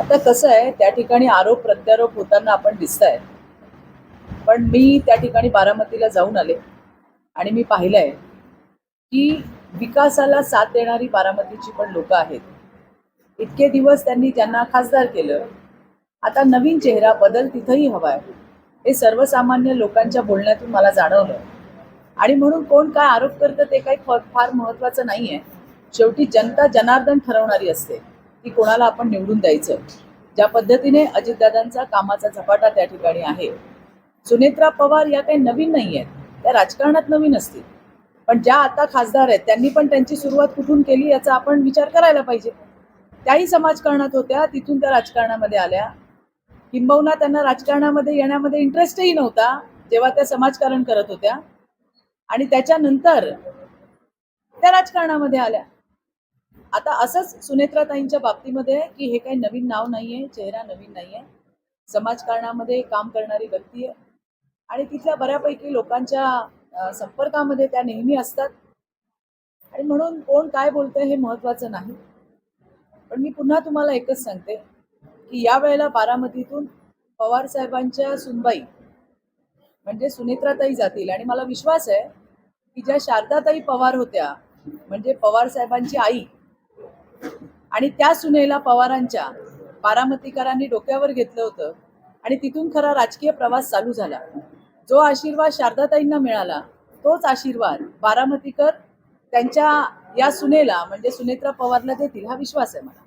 आता कसं आहे त्या ठिकाणी आरोप प्रत्यारोप होताना आपण दिसत आहे पण मी त्या ठिकाणी बारामतीला जाऊन आले आणि मी पाहिलंय की विकासाला साथ देणारी बारामतीची पण लोक आहेत. इतके दिवस त्यांनी ज्यांना खासदार केलं आता नवीन चेहरा बदल तिथंही हवा आहे हे सर्वसामान्य लोकांच्या बोलण्यातून मला जाणवलं. आणि म्हणून कोण काय आरोप करतं ते काही फ- फार महत्वाचं नाहीये. शेवटी जनता जनार्दन ठरवणारी असते. की कोणाला आपण निवडून द्यायचं. ज्या पद्धतीने अजितदादांचा कामाचा झपाटा त्या ठिकाणी आहे. सुनेत्रा पवार या काही नवीन नाही आहेत. त्या राजकारणात नवीन असतील. पण ज्या आता खासदार आहेत त्यांनी पण त्यांची सुरुवात कुठून केली याचा आपण विचार करायला पाहिजे. त्याही समाजकारणात होत्या तिथून त्या राजकारणामध्ये आल्या. किंबहुना त्यांना राजकारणामध्ये येण्यामध्ये इंटरेस्टही नव्हता जेव्हा त्या समाजकारण करत होत्या. आणि त्याच्यानंतर त्या राजकारणामध्ये आल्या. आता असंच सुनेत्राताईंच्या बाबतीमध्ये आहे की हे काही नवीन नाव नाही आहे चेहरा नवीन नाही आहे समाजकारणामध्ये काम करणारी व्यक्ती आहे. आणि तिथल्या बऱ्यापैकी लोकांच्या संपर्कामध्ये त्या नेहमी असतात. आणि म्हणून कोण काय बोलतं हे महत्त्वाचं नाही. पण मी पुन्हा तुम्हाला एकच सांगते की या वेळेला बारामतीतून पवार साहेबांच्या सुनबाई म्हणजे सुनेत्राताई जातील. आणि मला विश्वास आहे की ज्या शारदाताई पवार होत्या म्हणजे पवार साहेबांची आई आणि त्या सुनेला पवारांच्या बारामतीकरांनी डोक्यावर घेतलं होतं आणि तिथून खरा राजकीय प्रवास चालू झाला. जो आशीर्वाद शारदाताईंना मिळाला तोच आशीर्वाद बारामतीकर त्यांच्या या सुनेला म्हणजे सुनेत्रा पवारला देतील हा विश्वास आहे मला.